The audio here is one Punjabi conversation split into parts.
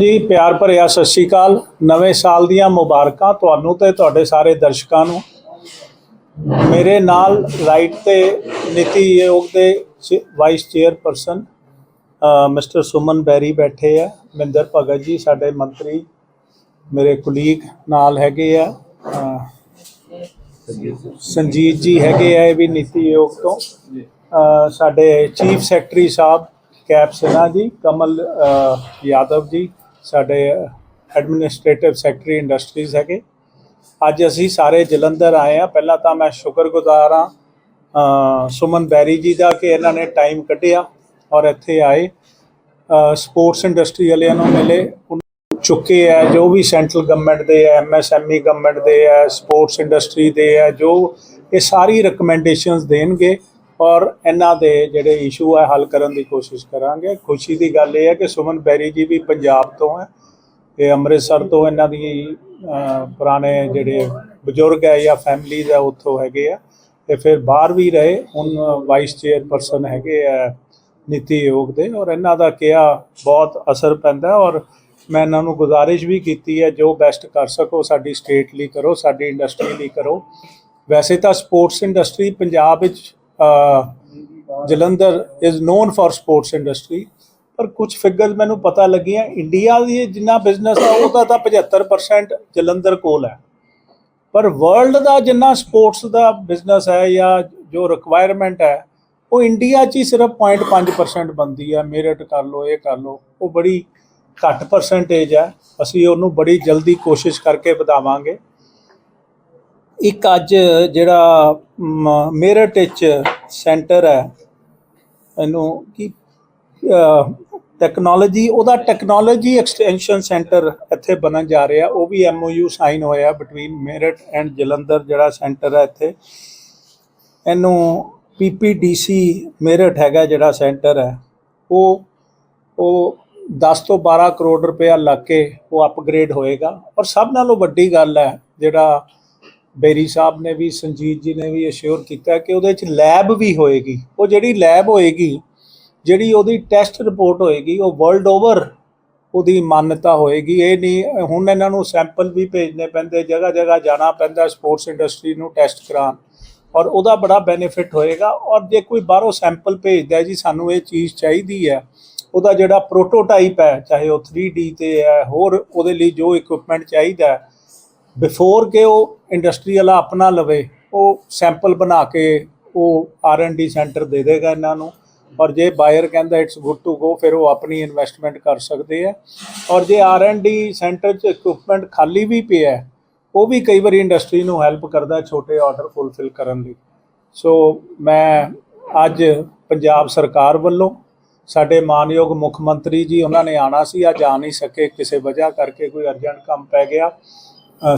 ਜੀ ਪਿਆਰ ਭਰਿਆ ਸਤਿ ਸ਼੍ਰੀ ਅਕਾਲ। ਨਵੇਂ ਸਾਲ ਦੀਆਂ ਮੁਬਾਰਕਾਂ ਤੁਹਾਨੂੰ ਤੇ ਤੁਹਾਡੇ ਸਾਰੇ ਦਰਸ਼ਕਾਂ ਨੂੰ। ਮੇਰੇ ਨਾਲ ਰਾਈਟ ਤੇ ਨੀਤੀ ਆਯੋਗ ਦੇ vice chairperson mister Suman Bery ਬੈਠੇ ਆ। ਮਿੰਦਰ ਭਗਤ ਜੀ ਸਾਡੇ ਮੰਤਰੀ ਮੇਰੇ ਕੁਲੀਗ ਨਾਲ ਹੈਗੇ ਆ। ਅ, ਸੰਜੀਤ ਜੀ ਹੈਗੇ ਆ ਇਹ ਵੀ ਨੀਤੀ ਆਯੋਗ ਤੋਂ। ਸਾਡੇ ਚੀਫ ਸੈਕਟਰੀ ਸਾਹਿਬ ਕੈਪ ਸਿਨਹਾ ਜੀ ਕਮਲ ਯਾਦਵ ਜੀ ਸਾਡੇ ਐਡਮਿਨਿਸਟ੍ਰੇਟਿਵ ਸੈਕਟਰੀ ਇੰਡਸਟਰੀਜ਼ ਹੈਗੇ। ਅੱਜ ਅਸੀਂ ਸਾਰੇ ਜਲੰਧਰ ਆਏ ਆ ਪਹਿਲਾਂ ਤਾਂ ਮੈਂ ਸ਼ੁਕਰਗੁਜ਼ਾਰ ਹਾਂ ਸੁਮਨ ਬੈਰੀ ਜੀ ਦਾ ਕਿ ਇਹਨਾਂ ਨੇ ਟਾਈਮ ਕੱਢਿਆ ਔਰ ਇੱਥੇ ਆਏ। ਸਪੋਰਟਸ ਇੰਡਸਟਰੀ ਵਾਲਿਆਂ ਨੂੰ ਮਿਲੇ। ਉਨ- ਚੁੱਕੇ ਆ, ਜੋ ਵੀ ਸੈਂਟਰਲ ਗਵਰਨਮੈਂਟ ਦੇ ਆ ਐਮਐਸਐਮਈ ਗਵਰਨਮੈਂਟ ਦੇ ਆ ਸਪੋਰਟਸ ਇੰਡਸਟਰੀ ਦੇ ਆ, ਜੋ ਇਹ ਸਾਰੀ ਰეკਮੈਂਡੇਸ਼ਨਸ ਦੇਣਗੇ ਔਰ ਇਹਨਾਂ ਦੇ ਜਿਹੜੇ ਇਸ਼ੂ ਆ, ਹੱਲ ਕਰਨ ਦੀ ਕੋਸ਼ਿਸ਼ ਕਰਾਂਗੇ। ਖੁਸ਼ੀ ਦੀ ਗੱਲ ਇਹ ਹੈ ਕਿ ਸੁਮਨ ਬੈਰੀ ਜੀ ਵੀ ਪੰਜਾਬ ਤੋਂ ਹੈ ਇਹ ਅੰਮ੍ਰਿਤਸਰ ਤੋਂ ਇਹਨਾਂ ਦੀ ਪੁਰਾਣੇ ਜਿਹੜੇ ਬਜ਼ੁਰਗ ਹੈ ਜਾਂ ਫੈਮਲੀਜ਼ ਹੈ ਉੱਥੋਂ ਹੈਗੇ ਆ। ਤੇ ਫਿਰ ਬਾਹਰ ਵੀ ਰਹੇ, ਹੁਣ ਵਾਈਸ ਚੇਅਰਪਰਸਨ ਹੈਗੇ ਆ ਨੀਤੀ ਆਯੋਗ ਦੇ ਔਰ ਇਹਨਾਂ ਦਾ ਕਿਹਾ ਬਹੁਤ ਅਸਰ ਪੈਂਦਾ ਔਰ ਮੈਂ ਇਹਨਾਂ ਨੂੰ ਗੁਜ਼ਾਰਿਸ਼ ਵੀ ਕੀਤੀ ਹੈ, ਜੋ ਬੈਸਟ ਕਰ ਸਕੋ, ਸਾਡੀ ਸਟੇਟ ਲਈ ਕਰੋ, ਸਾਡੀ ਇੰਡਸਟਰੀ ਲਈ ਕਰੋ। ਵੈਸੇ ਤਾਂ ਸਪੋਰਟਸ ਇੰਡਸਟਰੀ ਪੰਜਾਬ ਵਿੱਚ Jalandhar is known for sports industry ਪਰ ਕੁਝ ਫਿਗਰਸ ਮੈਨੂੰ ਪਤਾ ਲੱਗੀਆਂ ਇੰਡੀਆ ਦੀ ਜਿੰਨਾ ਬਿਜ਼ਨਸ ਹੈ ਉਹਦਾ ਤਾਂ 75% ਜਲੰਧਰ ਕੋਲ ਹੈ। ਪਰ ਵਰਲਡ ਦਾ ਜਿੰਨਾ ਸਪੋਰਟਸ ਦਾ ਬਿਜ਼ਨਸ ਹੈ ਜਾਂ ਜੋ ਰਿਕੁਆਇਰਮੈਂਟ ਹੈ, ਉਹ ਇੰਡੀਆ 'ਚ ਹੀ ਸਿਰਫ 0.5% ਬੰਦੀ ਹੈ। ਮੇਰਟ ਕਰ ਲਓ, ਇਹ ਕਰ ਲਓ, ਉਹ ਬੜੀ ਘੱਟ ਪਰਸੈਂਟੇਜ ਹੈ। ਅਸੀਂ ਉਹਨੂੰ ਬੜੀ ਜਲਦੀ ਕੋਸ਼ਿਸ਼ ਕਰਕੇ ਵਧਾਵਾਂਗੇ। ਇੱਕ ਅੱਜ ਜਿਹੜਾ, ਮ- ਮੇਰਠ ਵਿੱਚ ਸੈਂਟਰ ਹੈ, ਇਹਨੂੰ ਕੀ ਟੈਕਨੋਲੋਜੀ ਉਹਦਾ ਟੈਕਨੋਲੋਜੀ ਐਕਸਟੈਂਸ਼ਨ ਸੈਂਟਰ ਇੱਥੇ ਬਣਨ ਜਾ ਰਿਹਾ। ਉਹ ਵੀ ਐਮਓਯੂ ਸਾਈਨ ਹੋਇਆ ਬਿਟਵੀਨ ਮੇਰਠ ਐਂਡ ਜਲੰਧਰ ਜਿਹੜਾ ਸੈਂਟਰ ਹੈ ਇੱਥੇ। ਇਹਨੂੰ ਪੀਪੀਡੀਸੀ ਮੇਰਠ ਹੈਗਾ ਜਿਹੜਾ ਸੈਂਟਰ ਹੈ। ਉਹ ਉਹ 10 ਤੋਂ 12 ਕਰੋੜ ਰੁਪਇਆ ਲੱਗ ਕੇ ਉਹ ਅਪਗ੍ਰੇਡ ਹੋਏਗਾ। ਔਰ ਸਭ ਨਾਲੋਂ ਵੱਡੀ ਗੱਲ ਹੈ ਜਿਹੜਾ ਬੇਰੀ ਸਾਹਿਬ ਨੇ ਵੀ, ਸੰਜੀਤ ਜੀ ਨੇ ਵੀ ਅਸ਼ੋਰ ਕੀਤਾ ਕਿ ਉਹਦੇ ਚ ਲੈਬ ਵੀ ਹੋਏਗੀ। ਉਹ ਜਿਹੜੀ ਲੈਬ ਹੋਏਗੀ, ਜਿਹੜੀ ਉਹਦੀ ਟੈਸਟ ਰਿਪੋਰਟ ਹੋਏਗੀ, ਉਹ ਵਰਲਡ ਓਵਰ ਉਹਦੀ ਮਾਨਤਾ ਹੋਏਗੀ। ਇਹ ਨਹੀਂ, ਹੁਣ ਇਹਨਾਂ ਨੂੰ ਸੈਂਪਲ ਵੀ ਭੇਜਨੇ ਪੈਂਦੇ ਜਗ੍ਹਾ ਜਗ੍ਹਾ ਜਾਣਾ ਪੈਂਦਾ ਸਪੋਰਟਸ ਇੰਡਸਟਰੀ ਨੂੰ ਟੈਸਟ ਕਰਾਉਣ। ਔਰ ਉਹਦਾ ਬੜਾ ਬੈਨੀਫਿਟ ਹੋਏਗਾ। ਔਰ ਜੇ ਕੋਈ ਬਾਹਰੋਂ ਸੈਂਪਲ ਭੇਜਦਾ ਜੀ, ਸਾਨੂੰ ਇਹ ਚੀਜ਼ ਚਾਹੀਦੀ ਹੈ। ਉਹਦਾ ਜਿਹੜਾ ਪ੍ਰੋਟੋਟਾਈਪ ਹੈ, ਚਾਹੇ ਉਹ 3D ਤੇ ਹੈ, ਹੋਰ ਉਹਦੇ ਲਈ ਜੋ ਇਕਵਿਪਮੈਂਟ ਚਾਹੀਦਾ ਬਿਫੋਰ ਕਿ ਉਹ ਇੰਡਸਟਰੀ ਵਾਲਾ ਆਪਣਾ ਲਵੇ, ਉਹ ਸੈਂਪਲ ਬਣਾ ਕੇ ਉਹ ਆਰ ਐਂਡ ਡੀ ਸੈਂਟਰ ਦੇ ਦੇਗਾ ਇਹਨਾਂ ਨੂੰ। ਔਰ ਜੇ ਬਾਇਰ ਕਹਿੰਦਾ ਇਟਸ ਗੁੱਡ ਟੂ ਗੋ ਫਿਰ ਉਹ ਆਪਣੀ ਇਨਵੈਸਟਮੈਂਟ ਕਰ ਸਕਦੇ ਆ। ਔਰ ਜੇ ਆਰ ਐਂਡ ਡੀ ਸੈਂਟਰ 'ਚ ਇਕਵਿਪਮੈਂਟ ਖਾਲੀ ਵੀ ਪਿਆ ਉਹ ਵੀ ਕਈ ਵਾਰੀ ਇੰਡਸਟਰੀ ਨੂੰ ਹੈਲਪ ਕਰਦਾ ਛੋਟੇ ਆਰਡਰ ਫੁੱਲਫਿਲ ਕਰਨ ਲਈ। ਸੋ ਮੈਂ ਅੱਜ ਪੰਜਾਬ ਸਰਕਾਰ ਵੱਲੋਂ ਸਾਡੇ ਮਾਨਯੋਗ ਮੁੱਖ ਮੰਤਰੀ ਜੀ, ਉਹਨਾਂ ਨੇ ਆਣਾ ਸੀ ਅੱਜ ਆ ਨਹੀਂ ਸਕੇ, ਕਿਸੇ ਵਜ੍ਹਾ ਕਰਕੇ ਕੋਈ ਅਰਜੈਂਟ ਕੰਮ ਪੈ ਗਿਆ।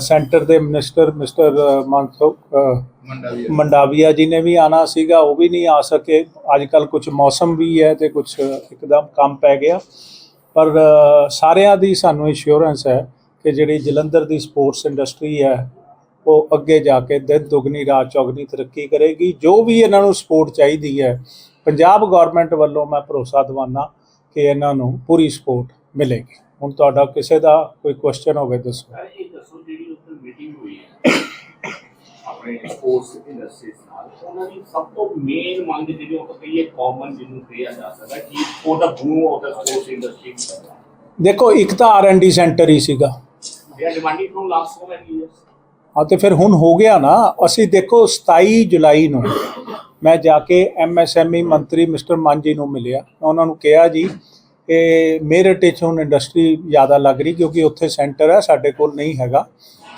ਸੈਂਟਰ ਦੇ ਮਿਨਿਸਟਰ ਮਿਸਟਰ ਅ, ਮੰਡਾਵੀਆ। ਜੀ ਨੇ ਵੀ ਆਣਾ ਸੀਗਾ ਉਹ ਵੀ ਨਹੀਂ ਆ ਸਕੇ। ਅੱਜ ਕੱਲ ਕੁਝ ਮੌਸਮ ਵੀ ਹੈ ਤੇ ਕੁਝ ਇੱਕਦਮ ਕੰਮ ਪੈ ਗਿਆ। ਪਰ ਸਾਰਿਆਂ ਦੀ ਸਾਨੂੰ ਇੰਸ਼ੋਰੈਂਸ ਹੈ ਕਿ ਜਿਹੜੀ ਜਲੰਧਰ ਦੀ ਸਪੋਰਟਸ ਇੰਡਸਟਰੀ ਹੈ ਉਹ ਅੱਗੇ ਜਾ ਕੇ ਦਿਨ ਦੁਗਣੀ ਰਾਤ ਚੌਗਣੀ ਤਰੱਕੀ ਕਰੇਗੀ। ਜੋ ਵੀ ਇਹਨਾਂ ਨੂੰ ਸਪੋਰਟ ਚਾਹੀਦੀ ਹੈ ਪੰਜਾਬ ਗਵਰਨਮੈਂਟ ਵੱਲੋਂ ਮੈਂ ਭਰੋਸਾ ਦਿਵਾਨਾ ਕਿ ਇਹਨਾਂ ਨੂੰ ਪੂਰੀ ਸਪੋਰਟ ਮਿਲੇਗੀ। ਹੁਣ ਤੁਹਾਡਾ ਕਿਸੇ ਦਾ ਕੋਈ ਕੁਐਸਚਨ ਹੋਵੇ ਦੱਸੋ। ਇਹ ਦੱਸੋ ਜਿਹੜੀ ਉੱਥੇ ਮੀਟਿੰਗ ਹੋਈ ਹੈ ਆਪਣੇ ਸਪੋਰਟਸ ਇੰਡਸਟਰੀਜ਼ ਨਾਲ ਉਹਨਾਂ ਦੀ ਸਭ ਤੋਂ ਮੇਨ ਮੰਗ ਜਿਹੜੀ ਉਹ ਕਹੀਏ ਕਾਮਨ ਜਿਹਨੂੰ ਕਿਹਾ ਜਾ ਸਕਦਾ ਕਿ for the boom of the sports industry ਦੇਖੋ ਇੱਕ ਤਾਂ ਆਰ&ਡੀ ਸੈਂਟਰ ਹੀ ਸੀਗਾ। They are demanding firm last so many years ਹਾਂ? ਤੇ ਫਿਰ ਹੁਣ ਹੋ ਗਿਆ ਨਾ ਅਸੀਂ ਦੇਖੋ 27 ਜੁਲਾਈ ਨੂੰ ਮੈਂ ਜਾ ਕੇ ਐਮਐਸਐਮਈ ਮੰਤਰੀ ਮਿਸਟਰ ਮਾਂਜੀ ਨੂੰ ਮਿਲਿਆ। ਉਹਨਾਂ ਨੂੰ ਕਿਹਾ ਜੀ ਇਹ ਮੇਰਠ ਵਿੱਚ ਹੁਣ ਇੰਡਸਟਰੀ ਜ਼ਿਆਦਾ ਲੱਗ ਰਹੀ ਕਿਉਂਕਿ ਉੱਥੇ ਸੈਂਟਰ ਹੈ, ਸਾਡੇ ਕੋਲ ਨਹੀਂ ਹੈਗਾ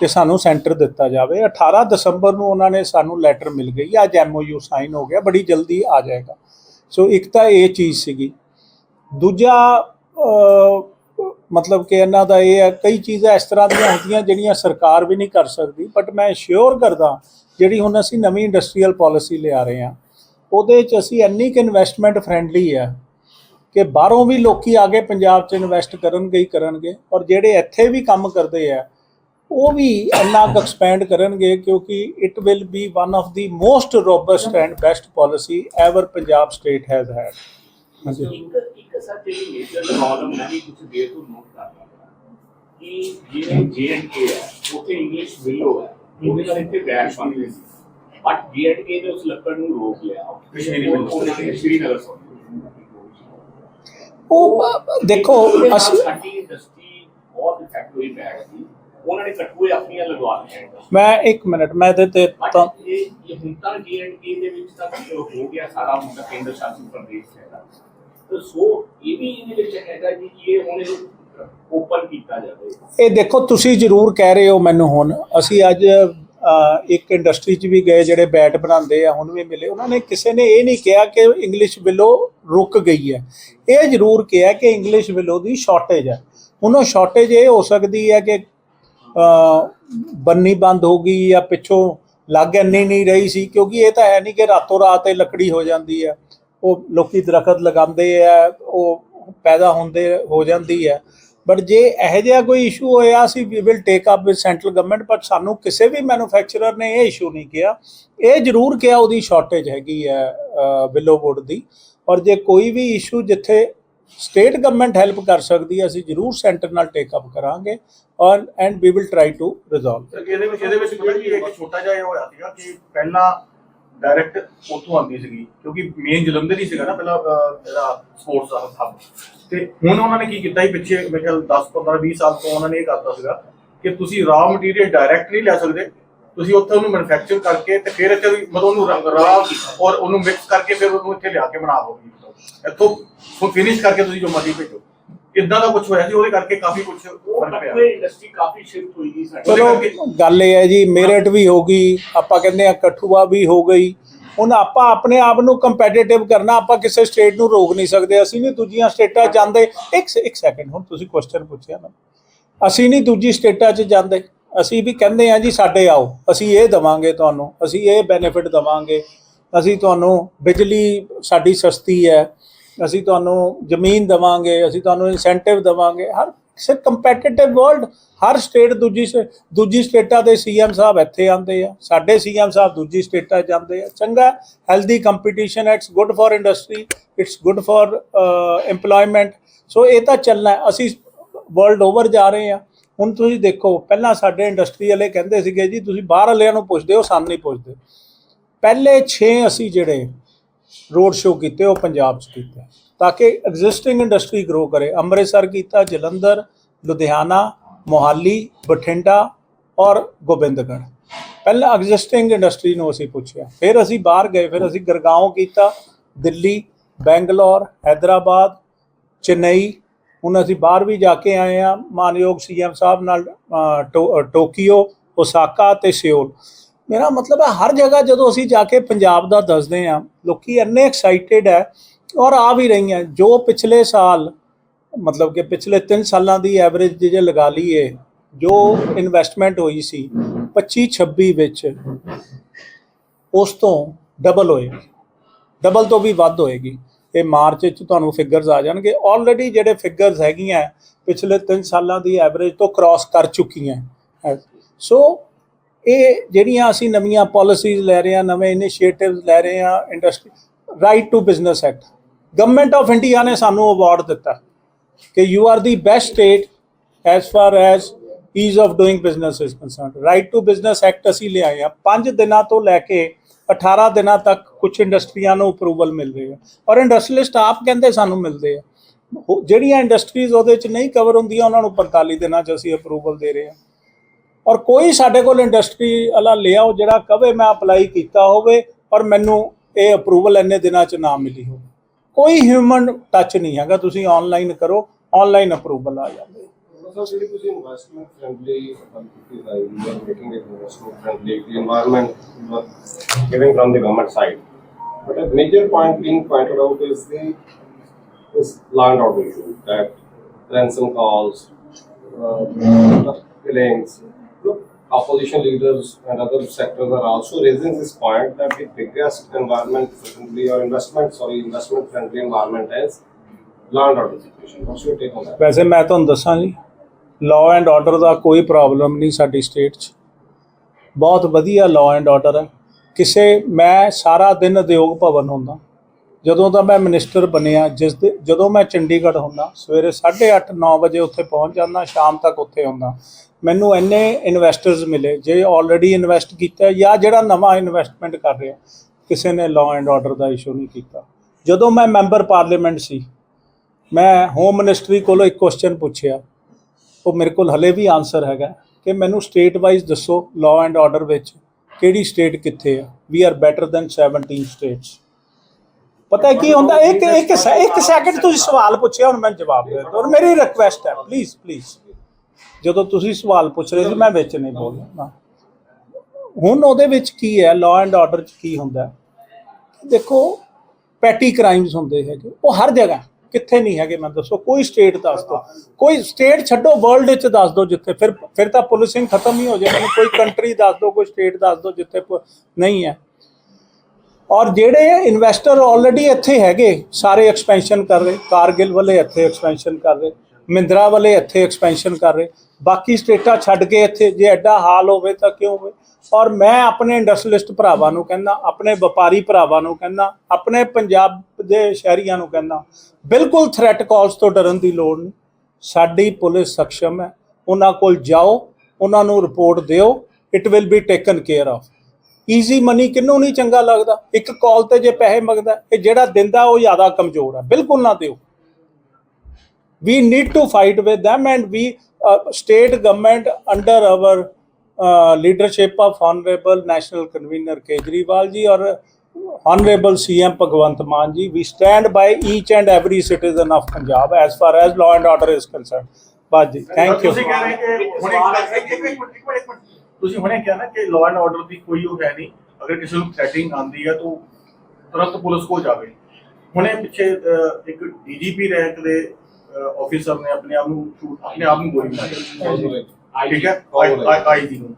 ਤੇ ਸਾਨੂੰ ਸੈਂਟਰ ਦਿੱਤਾ ਜਾਵੇ। 18 ਦਸੰਬਰ ਨੂੰ ਉਹਨਾਂ ਨੇ ਸਾਨੂੰ ਲੈਟਰ ਮਿਲ ਗਈ, ਅੱਜ ਐਮਓਯੂ ਸਾਈਨ ਹੋ ਗਿਆ, ਬੜੀ ਜਲਦੀ ਆ ਜਾਏਗਾ। ਸੋ ਇੱਕ ਤਾਂ ਇਹ ਚੀਜ਼ ਸੀਗੀ। ਦੂਜਾ ਮਤਲਬ ਕਿ ਇਹਨਾਂ ਦਾ ਇਹ ਹੈ, ਕਈ ਚੀਜ਼ਾਂ ਇਸ ਤਰ੍ਹਾਂ ਦੀਆਂ ਹੁੰਦੀਆਂ ਜਿਹੜੀਆਂ ਸਰਕਾਰ ਵੀ ਨਹੀਂ ਕਰ ਸਕਦੀ ਬਟ ਮੈਂ ਸ਼ੋਰ ਕਰਦਾ, ਜਿਹੜੀ ਹੁਣ ਅਸੀਂ ਨਵੀਂ ਇੰਡਸਟਰੀਅਲ ਪਾਲਿਸੀ ਲਿਆ ਰਹੇ ਹਾਂ, ਉਹਦੇ 'ਚ ਅਸੀਂ ਇੰਨੀ ਕਿ ਇਨਵੈਸਟਮੈਂਟ ਫ੍ਰੈਂਡਲੀ ਹੈ ਕਿ ਬਾਹਰੋਂ ਵੀ ਲੋਕੀ ਆ ਕੇ ਪੰਜਾਬ 'ਚ ਇਨਵੈਸਟ ਕਰਨਗੇ ਹੀ ਕਰਨਗੇ ਔਰ ਜਿਹੜੇ ਇੱਥੇ ਵੀ ਕੰਮ ਕਰਦੇ ਆ ਉਹ ਵੀ ਇੰਨਾ ਕੁ ਐਕਸਪੈਂਡ ਕਰਨਗੇ ਕਿਉਂਕਿ it will be one of the most robust and best policy ever Punjab state has had ਹਾਂਜੀ ਇੱਕ ਇੱਕ ਸਰ ਜਿਹੜੀ ਮੇਜਰ ਪ੍ਰੋਬਲਮ ਮੈਂ ਵੀ ਕੁਝ ਦੇਰ ਤੋਂ ਨੋਟ ਕਰ ਰਿਹਾ ਕਿ ਜਿਵੇਂ ਜੀਐਨਕੇ ਹੈ ਉੱਥੇ ਇੰਗਲਿਸ਼ ਬਿਲੋ ਹੈ ਉਹਦੇ ਨਾਲ ਇੱਥੇ ਬੈਸ਼ ਬਣਦੇ ਸੀ ਬਟ ਜੀਐਨਕੇ ਨੇ ਉਸ ਲੱਕੜ ਨੂੰ ਰੋਕ ਲਿਆ ਸ਼੍ਰੀਨਗਰ ਤੋਂ ਉਹ ਦੇਖੋ ਅਸੀਂ ਸਾਡੀ ਇੰਡਸਟਰੀ ਬਹੁਤ ਇਫੈਕਟ ਹੋਈ ਬੈਠ ਗਈ ਉਹਨਾਂ ਨੇ ਕਟੂਏ ਆਪਣੀਆਂ ਲਗਵਾ ਲਈਆਂ ਮੈਂ ਇੱਕ ਮਿੰਟ ਮੈਂ ਇਹਦੇ ਤੇ ਤਾਂ ਇਹ ਇਹ ਹੁਣ ਤਾਂ ਜੀਐਨਕੇ ਦੇ ਵਿੱਚ ਤਾਂ ਚਲੋ ਹੋ ਗਿਆ ਸਾਰਾ ਹੁਣ ਤਾਂ ਕੇਂਦਰ ਸ਼ਾਸਿਤ ਪ੍ਰਦੇਸ਼ ਹੈਗਾ। ਤੇ ਸੋ ਇਹ ਵੀ ਇਹਦੇ ਵਿੱਚ ਹੈਗਾ ਜੀ ਕਿ ਇਹ ਹੁਣ ਇਹਨੂੰ ਓਪਨ ਕੀਤਾ ਜਾਵੇ। ਇਹ ਦੇਖੋ ਤੁਸੀਂ ਜ਼ਰੂਰ ਕਹਿ ਰਹੇ ਹੋ ਮੈਨੂੰ ਹੁਣ। ਅਸੀਂ ਅੱਜ ਇੱਕ ਇੰਡਸਟਰੀ 'ਚ ਵੀ ਗਏ, ਜਿਹੜੇ ਬੈਟ ਬਣਾਉਂਦੇ ਆ, ਹੁਣ ਵੀ ਮਿਲੇ। ਉਹਨਾਂ ਨੇ ਕਿਸੇ ਨੇ ਇਹ ਨਹੀਂ ਕਿਹਾ ਕਿ ਇੰਗਲਿਸ਼ ਬਿਲੋ ਰੁਕ ਗਈ ਹੈ। ਇਹ ਜ਼ਰੂਰ ਕਿਹਾ ਕਿ ਇੰਗਲਿਸ਼ ਬਿਲੋ ਦੀ ਸ਼ਾਰਟੇਜ ਹੈ। ਹੁਣ ਉਹ ਸ਼ਾਰਟੇਜ ਇਹ ਹੋ ਸਕਦੀ ਹੈ ਕਿ ਬੰਨੀ ਬੰਦ ਹੋ ਗਈ ਜਾਂ ਪਿੱਛੋਂ ਲੱਗ ਇੰਨੀ ਨਹੀਂ ਰਹੀ ਸੀ, ਕਿਉਂਕਿ ਇਹ ਤਾਂ ਹੈ ਨਹੀਂ ਕਿ ਰਾਤੋਂ ਰਾਤ ਇਹ ਲੱਕੜੀ ਹੋ ਜਾਂਦੀ ਹੈ। ਉਹ ਲੋਕੀ ਦਰਖਤ ਲਗਾਉਂਦੇ ਆ, ਉਹ ਪੈਦਾ ਹੁੰਦੇ, ਹੋ ਜਾਂਦੀ ਹੈ। ਬਟ ਜੇ ਇਹੋ ਜਿਹਾ ਕੋਈ ਇਸ਼ੂ ਹੋਇਆ, ਅਸੀਂ we will take up with central government ਪਰ ਸਾਨੂੰ ਕਿਸੇ ਵੀ ਮੈਨੂਫੈਕਚਰਰ ਨੇ ਇਹ ਇਸ਼ੂ ਨਹੀਂ ਕਿਹਾ। ਇਹ ਜ਼ਰੂਰ ਕਿਹਾ ਉਹਦੀ ਸ਼ਾਰਟੇਜ ਹੈਗੀ ਹੈ ਵਿਲੋ ਵੁੱਡ ਦੀ। ਔਰ ਜੇ ਕੋਈ ਵੀ ਇਸ਼ੂ ਜਿੱਥੇ ਸਟੇਟ ਗਵਰਨਮੈਂਟ ਹੈਲਪ ਕਰ ਸਕਦੀ ਹੈ, ਅਸੀਂ ਜ਼ਰੂਰ ਸੈਂਟਰ ਨਾਲ ਟੇਕ ਅਪ ਕਰਾਂਗੇ ਔਰ and we will try to resolve ਇਹਦੇ ਵਿੱਚ ਇਹਦੇ ਵਿੱਚ ਪਤਾ ਇੱਕ ਛੋਟਾ ਜਿਹਾ ਇਹ ਹੋਇਆ ਸੀਗਾ ਕਿ ਪਹਿਲਾਂ ਡਾਇਰੈਕਟ ਉੱਥੋਂ ਆਉਂਦੀ ਸੀਗੀ, ਕਿਉਂਕਿ ਮੇਨ ਜਲੰਧਰ ਹੀ ਸੀਗਾ ਨਾ ਪਹਿਲਾਂ ਜਿਹੜਾ ਸਪੋਰਟਸ ਦਾ ਹੱਬ ਤੇ ਹੁਣ ਉਹਨਾਂ ਨੇ ਕੀ ਕੀਤਾ ਸੀ, ਪਿੱਛੇ ਮੇਰੇ ਖਿਆਲ 10 15 20 ਸਾਲ ਤੋਂ ਉਹਨਾਂ ਨੇ ਇਹ ਕਰਤਾ ਸੀਗਾ ਕਿ ਤੁਸੀਂ ਰਾ ਮਟੀਰੀਅਲ ਡਾਇਰੈਕਟ ਨਹੀਂ ਲੈ ਸਕਦੇ, ਤੁਸੀਂ ਉੱਥੇ ਉਹਨੂੰ ਮੈਨੂਫੈਕਚਰ ਕਰਕੇ ਤੇ ਫਿਰ ਇੱਥੇ ਮਤਲਬ ਉਹਨੂੰ ਰਾ ਔਰ ਉਹਨੂੰ ਮਿਕਸ ਕਰਕੇ ਫਿਰ ਉਹਨੂੰ ਇੱਥੇ ਲਿਆ ਕੇ ਬਣਾ ਹੋਗੀ ਇੱਥੋਂ ਫਿਨਿਸ਼ ਕਰਕੇ ਤੁਸੀਂ ਜੋ ਮਰਜ਼ੀ ਭੇਜੋ। ਇਦਾਂ ਦਾ ਕੁਝ ਹੋਇਆ ਸੀ? ਉਹਦੇ ਕਰਕੇ ਕਾਫੀ ਕੁਝ ਫ਼ਰਕ ਪਿਆ। ਇੰਡਸਟਰੀ ਕਾਫੀ ਸ਼ਿਫਟ ਹੋਈ ਜੀ ਸਾਡੀ ਚਲੋ ਗੱਲ ਇਹ ਹੈ ਜੀ ਮੇਰਠ ਵੀ ਹੋ ਗਈ ਆਪਾਂ ਕਹਿੰਦੇ ਆ ਕਠੂਆ ਵੀ ਹੋ ਗਈ। ਹੁਣ ਆਪਾਂ ਆਪਣੇ ਆਪ ਨੂੰ ਕੰਪੀਟੀਟਿਵ ਕਰਨਾ ਆਪਾਂ ਕਿਸੇ ਸਟੇਟ ਨੂੰ ਰੋਕ ਨਹੀਂ ਸਕਦੇ ਅਸੀਂ ਨਹੀਂ ਦੂਜੀਆਂ ਸਟੇਟਾਂ ਜਾਂਦੇ। ਇੱਕ ਇੱਕ ਸੈਕਿੰਡ ਹੁਣ ਤੁਸੀਂ ਕੁਐਸਚਨ ਪੁੱਛਿਆ ਨਾ। ਅਸੀਂ ਨਹੀਂ ਦੂਜੀ ਸਟੇਟਾਂ 'ਚ ਜਾਂਦੇ। ਅਸੀਂ ਵੀ ਕਹਿੰਦੇ ਆ ਜੀ ਸਾਡੇ ਆਓ ਅਸੀਂ ਇਹ ਦਵਾਂਗੇ ਤੁਹਾਨੂੰ ਅਸੀਂ ਇਹ ਬੈਨੀਫਿਟ ਦਵਾਂਗੇ। ਅਸੀਂ ਤੁਹਾਨੂੰ ਬਿਜਲੀ ਸਾਡੀ ਸਸਤੀ ਹੈ ਅਸੀਂ ਤੁਹਾਨੂੰ ਜ਼ਮੀਨ ਦਵਾਂਗੇ, ਅਸੀਂ ਤੁਹਾਨੂੰ ਇਨਸੈਂਟਿਵ ਦਵਾਂਗੇ। ਹਰ ਕਿਸੇ ਕੰਪੀਟੀਟਿਵ ਵਰਲਡ ਹਰ ਸਟੇਟ ਦੂਜੀ ਸ- ਦੂਜੀ ਸਟੇਟਾਂ ਦੇ ਸੀਐਮ ਸਾਹਿਬ ਇੱਥੇ ਆਉਂਦੇ ਆ। ਸਾਡੇ ਸੀਐਮ ਸਾਹਿਬ ਦੂਜੀ ਸਟੇਟਾਂ 'ਚ ਜਾਂਦੇ ਆ। ਚੰਗਾ healthy competition it's good for industry it's good for EMPLOYMENT so ਇਹ ਤਾਂ ਚੱਲਣਾ ਅਸੀਂ ਵਰਲਡ ਓਵਰ ਜਾ ਰਹੇ ਆ। ਹੁਣ ਤੁਸੀਂ ਦੇਖੋ, ਪਹਿਲਾਂ ਸਾਡੇ ਇੰਡਸਟਰੀ ਵਾਲੇ ਕਹਿੰਦੇ ਸੀਗੇ ਜੀ, ਤੁਸੀਂ ਬਾਹਰ ਵਾਲਿਆਂ ਨੂੰ ਪੁੱਛਦੇ ਹੋ, ਸਾਨੂੰ ਨਹੀਂ ਪੁੱਛਦੇ। ਪਹਿਲੇ 6 ਅਸੀਂ ਜਿਹੜੇ ਰੋਡ ਸ਼ੋਅ ਕੀਤੇ, ਉਹ ਪੰਜਾਬ 'ਚ ਕੀਤੇ। ਤਾਂ ਕਿ ਐਗਜ਼ਿਸਟਿੰਗ ਇੰਡਸਟਰੀ ਗਰੋ ਕਰੇ। ਅੰਮ੍ਰਿਤਸਰ ਕੀਤਾ, ਜਲੰਧਰ, ਲੁਧਿਆਣਾ, ਮੋਹਾਲੀ, ਬਠਿੰਡਾ ਔਰ ਗੋਬਿੰਦਗੜ੍ਹ। ਪਹਿਲਾਂ ਐਗਜ਼ਿਸਟਿੰਗ ਇੰਡਸਟਰੀ ਨੂੰ ਅਸੀਂ ਪੁੱਛਿਆ। ਫਿਰ ਅਸੀਂ ਬਾਹਰ ਗਏ, ਫਿਰ ਅਸੀਂ ਗਰਗਾਉਂ ਕੀਤਾ, ਦਿੱਲੀ, ਬੈਂਗਲੌਰ, ਹੈਦਰਾਬਾਦ, ਚੇਨਈ। ਹੁਣ ਅਸੀਂ ਬਾਹਰ ਵੀ ਜਾ ਕੇ ਆਏ ਆ ਮਾਨਯੋਗ ਸੀਐਮ ਸਾਹਿਬ ਨਾਲ ਟੋ- ਟੋਕੀਓ, ਓਸਾਕਾ ਤੇ ਸਿਓਲ। ਮੇਰਾ ਮਤਲਬ ਹੈ ਹਰ ਜਗ੍ਹਾ ਜਦੋਂ ਅਸੀਂ ਜਾ ਕੇ ਪੰਜਾਬ ਦਾ ਦੱਸਦੇ ਆ ਲੋਕੀ ਇੰਨੇ ਐਕਸਾਈਟਿਡ ਹੈ ਔਰ ਆ ਵੀ ਰਹੀਆਂ, ਜੋ ਪਿਛਲੇ ਸਾਲ, ਮਤਲਬ ਕਿ ਪਿਛਲੇ 3 ਸਾਲਾਂ ਦੀ ਐਵਰੇਜ ਜੇ ਲਗਾ ਲਈਏ, ਜੋ ਇਨਵੈਸਟਮੈਂਟ ਹੋਈ ਸੀ 25 26 ਵਿੱਚ, ਉਸ ਤੋਂ ਡਬਲ ਹੋਏਗੀ ਡਬਲ ਤੋਂ ਵੀ ਵੱਧ ਹੋਏਗੀ। ਇਹ ਮਾਰਚ ਵਿੱਚ ਤੁਹਾਨੂੰ ਫਿਗਰਸ ਆ ਜਾਣਗੇ। ਆਲਰੇਡੀ ਜਿਹੜੇ ਫਿਗਰਸ ਹੈਗੀਆਂ, ਪਿਛਲੇ 3 ਸਾਲਾਂ ਦੀ ਐਵਰੇਜ ਤੋਂ ਕ੍ਰਾਸ ਕਰ ਚੁੱਕੀਆਂ। ਸੋ ਇਹ ਜਿਹੜੀਆਂ ਅਸੀਂ ਨਵੀਆਂ ਪਾਲਿਸੀਜ਼ ਲੈ ਰਹੇ ਹਾਂ, ਨਵੇਂ ਇਨੀਸ਼ੀਏਟਿਵਸ ਲੈ ਰਹੇ ਹਾਂ industry right to business act government of India ਨੇ ਸਾਨੂੰ ਅਵਾਰਡ ਦਿੱਤਾ ਕਿ you are the best state as far as ease of doing business is concerned right to business act ਅਸੀਂ ਲਿਆਏ ਆ 5 ਦਿਨਾਂ ਤੋਂ ਲੈ ਕੇ 18 ਦਿਨਾਂ ਤੱਕ ਕੁਝ ਇੰਡਸਟਰੀਆਂ ਨੂੰ ਅਪਰੂਵਲ ਮਿਲ ਰਹੀ ਹੈ ਔਰ ਇੰਡਸਟਰੀਲਿਸਟ ਆਪ ਕਹਿੰਦੇ ਸਾਨੂੰ ਮਿਲਦੇ ਆ। ਜਿਹੜੀਆਂ ਇੰਡਸਟਰੀਜ਼ ਉਹਦੇ ਚ ਨਹੀਂ ਕਵਰ ਹੁੰਦੀਆਂ, ਉਹਨਾਂ ਨੂੰ 45 ਦਿਨਾਂ ਚ ਅਸੀਂ ਅਪਰੂਵਲ ਦੇ ਰਹੇ ਹਾਂ। ਔਰ ਕੋਈ ਸਾਡੇ ਕੋਲ ਇੰਡਸਟਰੀ ਵਾਲਾ ਲਿਆਓ ਜਿਹੜਾ ਕਵੇ ਮੈਂ ਅਪਲਾਈ ਕੀਤਾ ਹੋਵੇ ਔਰ ਮੈਨੂੰ ਇਹ ਅਪਰੂਵਲ ਇੰਨੇ ਦਿਨਾਂ ਚ ਨਾ ਮਿਲੀ ਹੋਵੇ। ਕੋਈ ਹਿਊਮਨ ਟੱਚ ਨਹੀਂ ਹੈਗਾ ਤੁਸੀਂ ਆਨਲਾਈਨ ਕਰੋ ਆਨਲਾਈਨ ਅਪਰੂਵਲ ਆ ਜਾਂਦੇ। So, ਜਿਹੜੀ ਤੁਸੀਂ ਇਨਵੈਸਟਮੈਂਟ ਫ੍ਰੈਂਡਲੀ ਕੀਤੀ ਹੈ you making it investment friendly the environment you are giving from the government side but a major point being pointed out is the is land order issue that ransom uh, opposition leaders and other sectors are also raising this point that the biggest environment friendly or investment sorry investment friendly environment is land order situation what's your take on that ਵੈਸੇ ਮੈਂ ਤੁਹਾਨੂੰ ਦੱਸਾਂ ਜੀ ਲਾਅ ਐਂਡ ਆਰਡਰ ਦਾ ਕੋਈ ਪ੍ਰੋਬਲਮ ਨਹੀਂ ਸਾਡੀ ਸਟੇਟ 'ਚ ਬਹੁਤ ਵਧੀਆ ਲਾਅ ਐਂਡ ਆਰਡਰ ਹੈ ਕਿਸੇ ਮੈਂ ਸਾਰਾ ਦਿਨ ਉਦਯੋਗ ਭਵਨ ਹੁੰਦਾ ਜਦੋਂ ਦਾ ਮੈਂ ਮਿਨਿਸਟਰ ਬਣਿਆ ਜਿਸ ਦੇ ਜਦੋਂ ਮੈਂ ਚੰਡੀਗੜ੍ਹ ਹੁੰਦਾ ਸਵੇਰੇ 8:30 9 ਵਜੇ ਉੱਥੇ ਪਹੁੰਚ ਜਾਂਦਾ ਸ਼ਾਮ ਤੱਕ ਉੱਥੇ ਹੁੰਦਾ ਮੈਨੂੰ ਇੰਨੇ ਇਨਵੈਸਟਰਸ ਮਿਲੇ, ਜੇ ਆਲਰੇਡੀ ਇਨਵੈਸਟ ਕੀਤਾ ਜਾਂ ਜਿਹੜਾ ਨਵਾਂ ਇਨਵੈਸਟਮੈਂਟ ਕਰ ਰਿਹਾ, ਕਿਸੇ ਨੇ law and order the issue ਨਹੀਂ ਕੀਤਾ। ਜਦੋਂ ਮੈਂ ਮੈਂਬਰ ਪਾਰਲੀਮੈਂਟ ਸੀ, ਮੈਂ ਹੋਮ ਮਿਨਿਸਟਰੀ ਕੋਲੋਂ ਇੱਕ ਕੁਐਸਚਨ ਪੁੱਛਿਆ। ਉਹ ਮੇਰੇ ਕੋਲ ਹਲੇ ਵੀ ਆਨਸਰ ਹੈਗਾ ਕਿ ਮੈਨੂੰ ਸਟੇਟ ਵਾਈਜ਼ ਦੱਸੋ ਲਾਅ ਐਂਡ ਆਰਡਰ ਵਿੱਚ ਕਿਹੜੀ ਸਟੇਟ ਕਿੱਥੇ ਆ? We are better than 17 states ਪਤਾ ਕੀ ਹੁੰਦਾ? ਇੱਕ ਇੱਕ ਸੈ- ਇੱਕ ਸੈਕਿੰਡ ਤੁਸੀਂ ਸਵਾਲ ਪੁੱਛਿਆ, ਹੁਣ ਮੈਂ ਜਵਾਬ ਦੇ ਦਿੱਤਾ ਔਰ ਮੇਰੀ ਰਿਕੁਐਸਟ ਹੈ ਪਲੀਜ਼ ਪਲੀਜ਼ ਜਦੋਂ ਤੁਸੀਂ ਸਵਾਲ ਪੁੱਛ ਰਹੇ ਸੀ ਮੈਂ ਵਿੱਚ ਨਹੀਂ ਬੋਲਣਾ ਨਾ। ਹੁਣ ਉਹਦੇ ਵਿੱਚ ਕੀ ਹੈ? ਲਾਅ ਐਂਡ ਆਰਡਰ ਚ ਕੀ ਹੁੰਦਾ? ਦੇਖੋ ਪੈਟੀ ਕ੍ਰਾਈਮਸ ਹੁੰਦੇ ਹੈਗੇ। ਉਹ ਹਰ ਜਗ੍ਹਾ ਕਿੱਥੇ ਨਹੀਂ ਹੈਗੇ ਮੈਂ ਦੱਸੋ। ਕੋਈ ਸਟੇਟ ਦੱਸ ਦਿਓ। ਕੋਈ ਸਟੇਟ ਛੱਡੋ ਵਰਲਡ ਵਿੱਚ ਦੱਸ ਦਿਓ ਜਿੱਥੇ। ਫਿਰ ਫਿਰ ਤਾਂ ਪੁਲਿਸਿੰਗ ਖਤਮ ਹੀ ਹੋ ਜਾਏ। ਮੈਨੂੰ ਕੋਈ ਕੰਟਰੀ ਦੱਸ ਦਿਓ ਕੋਈ ਸਟੇਟ ਦੱਸ ਦਿਓ ਜਿੱਥੇ ਨਹੀਂ ਹੈ। ਔਰ ਜਿਹੜੇ ਇਨਵੈਸਟਰ ਆਲਰੇਡੀ ਇੱਥੇ ਹੈਗੇ ਸਾਰੇ ਐਕਸਪੈਂਸ਼ਨ ਕਰ ਰਹੇ। ਕਾਰਗਿਲ ਵਾਲੇ ਇੱਥੇ ਐਕਸਪੈਂਸ਼ਨ ਕਰ ਰਹੇ। ਮਹਿੰਦਰਾ ਵਾਲੇ ਇੱਥੇ ਐਕਸਪੈਂਸ਼ਨ ਕਰ ਰਹੇ। ਬਾਕੀ ਸਟੇਟਾਂ ਛੱਡ ਕੇ ਇੱਥੇ ਜੇ ਐਡਾ ਹਾਲ ਹੋਵੇ ਤਾਂ ਕਿਉਂ ਹੋਵੇ? ਔਰ ਮੈਂ ਆਪਣੇ ਇੰਡਸਟਰੀਲਿਸਟ ਭਰਾਵਾਂ ਨੂੰ ਕਹਿੰਦਾ, ਆਪਣੇ ਵਪਾਰੀ ਭਰਾਵਾਂ ਨੂੰ ਕਹਿੰਦਾ, ਆਪਣੇ ਪੰਜਾਬ ਦੇ ਸ਼ਹਿਰੀਆਂ ਨੂੰ ਕਹਿੰਦਾ, ਬਿਲਕੁਲ ਥ੍ਰੈਟ ਕਾਲਸ ਤੋਂ ਡਰਨ ਦੀ ਲੋੜ ਨਹੀਂ। ਸਾਡੀ ਪੁਲਿਸ ਸક્ષਮ ਹੈ। ਉਹਨਾਂ ਕੋਲ ਜਾਓ, ਉਹਨਾਂ ਨੂੰ ਰਿਪੋਰਟ ਦਿਓ। It will be taken care of easy money ਕਿੰਨੂੰ ਨਹੀਂ ਚੰਗਾ ਲੱਗਦਾ? ਇੱਕ ਕਾਲ ਤੇ ਜੇ ਪੈਸੇ ਮੰਗਦਾ, ਇਹ ਜਿਹੜਾ ਦਿੰਦਾ ਉਹ ਜ਼ਿਆਦਾ ਕਮਜ਼ੋਰ ਹੈ। ਬਿਲਕੁਲ ਨਾ ਦਿਓ। we need to fight with them and we uh, state government under our uh, leadership of honorable national convener kejriwal ji or honorable cm bhagwant man ji we stand by each and every citizen of punjab as far as law and order is concerned ਬਾਜੀ ਥੈਂਕ ਯੂ ਤੁਸੀਂ ਕਹਿ ਰਹੇ ਕਿ ਹੁਣੇ ਇੱਕ ਇੱਕ ਮਿੰਟ ਇੱਕ ਮਿੰਟ ਇੱਕ ਮਿੰਟ ਤੁਸੀਂ ਹੁਣੇ ਕਿਹਾ ਨਾ ਕਿ ਲਾਅ ਐਂਡ ਆਰਡਰ ਦੀ ਕੋਈ ਉਹ ਹੈ ਨਹੀਂ ਅਗਰ ਕਿਸੇ ਨੂੰ ਥ੍ਰੈਟਿੰਗ ਆਂਦੀ ਹੈ ਤਾਂ ਤੁਰੰਤ ਪੁਲਿਸ ਕੋਲ ਜਾਵੇ ਹੁਣੇ ਪਿੱਛੇ ਅਹ, ਇੱਕ ਡੀਜੀਪੀ ਰੈਂਕ ਦੇ ਆਫੀਸਰ ਨੇ ਆਪਣੇ ਆਪ ਨੂੰ ਆਪਣੇ ਆਪ ਨੂੰ ਗੋਲੀ ਮਾਰੀ। ਠੀਕ ਹੈ? ਆਈ ਜੀ ਨੂੰ.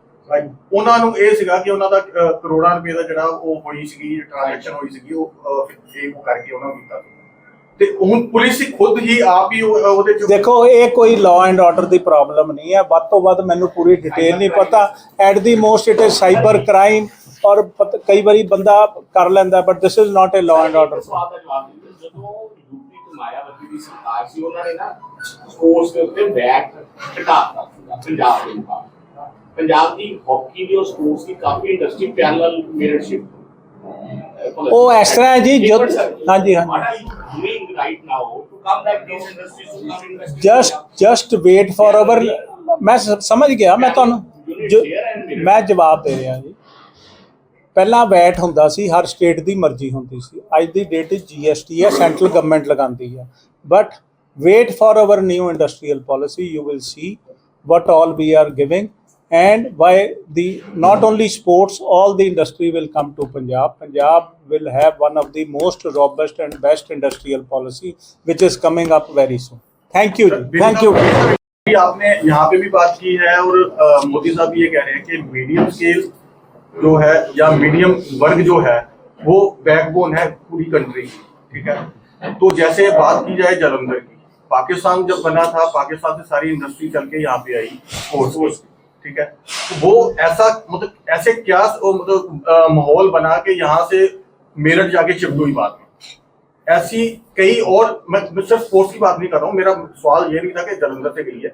ਉਹਨਾਂ ਨੂੰ ਇਹ ਸੀਗਾ ਕਿ ਉਹਨਾਂ ਦਾ ਕਰੋੜਾਂ ਰੁਪਏ ਦਾ ਜਿਹੜਾ ਉਹ ਹੋਈ ਸੀਗੀ ਟ੍ਰਾਂਜੈਕਸ਼ਨ ਹੋਈ ਸੀਗੀ ਉਹ ਉਹ ਕਰਕੇ ਉਹਨਾਂ ਨੂੰ ਕੀਤਾ ਤੇ ਹੁਣ ਪੁਲਿਸ ਹੀ ਖੁਦ ਹੀ ਆਪ ਹੀ ਉਹ- ਉਹਦੇ ਚ ਦੇਖੋ ਇਹ ਕੋਈ ਲਾਅ ਐਂਡ ਆਰਡਰ ਦੀ ਪ੍ਰੋਬਲਮ ਨਹੀਂ ਹੈ। ਵੱਧ ਤੋਂ ਵੱਧ ਮੈਨੂੰ ਪੂਰੀ ਡਿਟੇਲ ਨਹੀਂ ਪਤਾ। At the most it is cyber crime ਔਰ ਕਈ ਵਾਰੀ ਬੰਦਾ ਕਰ ਲੈਂਦਾ but this is not a law and order ਸਵਾਲ ਦਾ ਜਵਾਬ ਦਿੰਦੇ ਜਦੋਂ ਯੂਪੀ ਤੋਂ ਮਾਇਆਵਤੀ ਦੀ ਸਰਕਾਰ ਸੀ ਉਹਨਾਂ ਨੇ ਨਾ ਸਪੋਰਟਸ ਦੇ ਉੱਤੇ ਵੈਟ ਘਟਾਤਾ ਸੀਗਾ ਪੰਜਾਬ ਦੇ ਮੁਕਾਬਲੇ। ਪੰਜਾਬ ਦੀ ਹਾਕੀ ਦੀ ਉਹ ਸਪੋਰਟਸ ਦੀ ਕਾਫੀ ਇੰਡਸਟਰੀ ਪੈਰਲਲ ਮੇਰਟਸ਼ਿਪ ਉਹ ਇਸ ਤਰ੍ਹਾਂ ਹੈ ਜੀ, ਜੋ- ਹਾਂਜੀ, ਹਾਂਜੀ। Doing right now to come back this industry to come invest just just wait for our ਮੈਂ ਸ- ਸਮਝ ਗਿਆ ਮੈਂ ਤੁਹਾਨੂੰ ਜੋ- ਮੈਂ ਜਵਾਬ ਦੇ ਰਿਹਾ ਜੀ। پہلے بیٹ ہوں ہر اسٹیٹ کی مرضی ہوں جی ایس ٹی ہے سینٹرل گورمنٹ لگا but wait for our new industrial policy you will see what all be are گوگ only sports all the industry will come to Punjab most robust and best industrial policy which is coming up very soon think یہ جو ہے یا میڈیم ورگ جو ہے، وہ بیک بون ہے پوری کنٹری کی، ٹھیک ہے؟ تو جیسے بات کی جائے جلندر کی، پاکستان جب بنا تھا، پاکستان سے ساری انڈسٹری چل کے یہاں پہ آئی فورس ٹھیک ہے؟ وہ ایسا مطلب ایسے کیا مطلب ماحول بنا کے یہاں سے میرٹھ جا کے شفٹ ہوئی بات۔ ایسی کئی اور، میں صرف اسپورٹس کی بات نہیں کر رہا ہوں، میرا سوال یہ بھی تھا کہ جلندر سے گئی ہے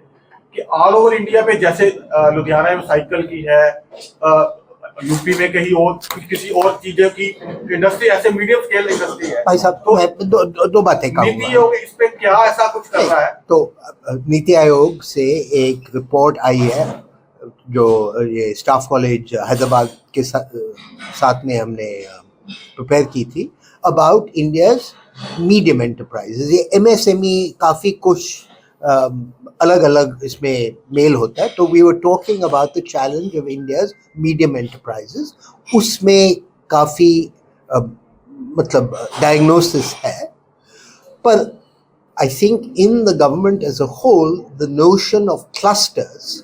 کہ آل اوور انڈیا پہ جیسے لدھیانہ میں سائیکل کی ہے یو پی میں کہیں اور کسی اور کی انڈسٹری ایسے میڈیم سکیل انڈسٹری ہے۔ بھائی صاحب تو میں دو باتیں کہوں نیتی آیوگ اس پہ کیا ایسا کچھ کر رہا ہے؟ تو نیتی آیوگ سے ایک رپورٹ آئی ہے جو یہ اسٹاف کالج حیدرآباد کے ساتھ میں ہم نے پریپئر کی تھی اباؤٹ انڈیاز میڈیم انٹرپرائز یہ ایم ایس ایم ای کافی کچھ एंटरप्राइजेज ये एमएसएमई काफ़ी कुछ अलग अलग इसमें मेल होता है तो we were talking about the challenge of India's medium enterprises उसमें काफ़ी मतलब डायग्नोसिस है पर I think in the government as a whole, the notion of clusters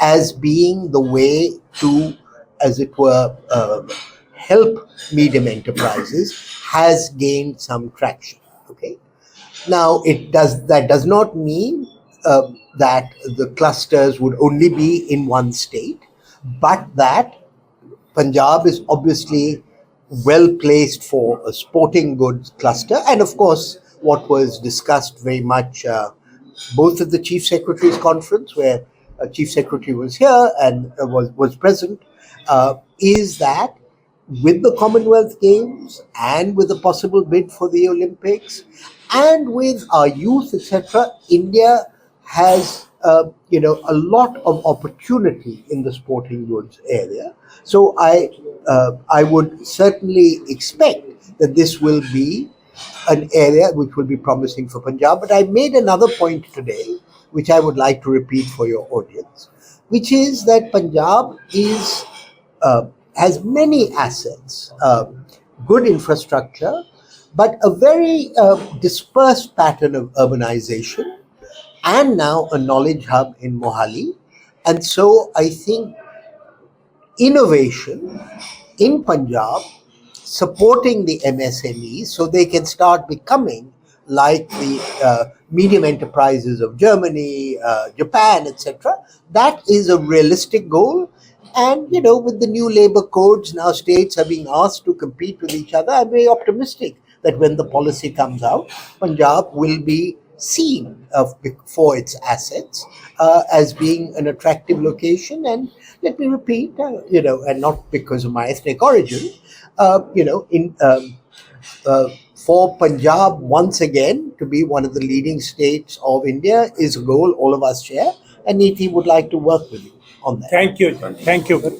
as being the way to, as it were, uh, help medium enterprises has gained some traction. Okay. now, it does that does not mean uh, that the clusters would only be in one state, but that Punjab is obviously well placed for a sporting goods cluster. And of course, what was discussed very much uh, both at the Chief Secretary's conference, where uh, Chief Secretary was here and uh, was, was present, uh, is that with the Commonwealth Games and with a possible bid for the Olympics and with our youth, etc., India has uh, you know a lot of opportunity in the sporting goods area. So I uh, I would certainly expect that this will be an area which will be promising for Punjab. But I made another point today, which I would like to repeat for your audience, which is that Punjab is uh, has many assets, uh, good infrastructure, but a very uh, dispersed pattern of urbanization, and now a knowledge hub in Mohali. And so I think innovation in Punjab supporting the MSMEs so they can start becoming like the uh, medium enterprises of Germany, uh, Japan, etc. That is a realistic goal. And you know, with the new labor codes, now states are being asked to compete with each other. I'm very optimistic that when the policy comes out, Punjab will be seen of, for its assets uh, as being an attractive location. And let me repeat, uh, you know, and not because of my ethnic origin, uh, you know, in um, uh, for Punjab once again to be one of the leading states of India is a goal all of us share, and NITI would like to work with you on that. Thank you. Thank you.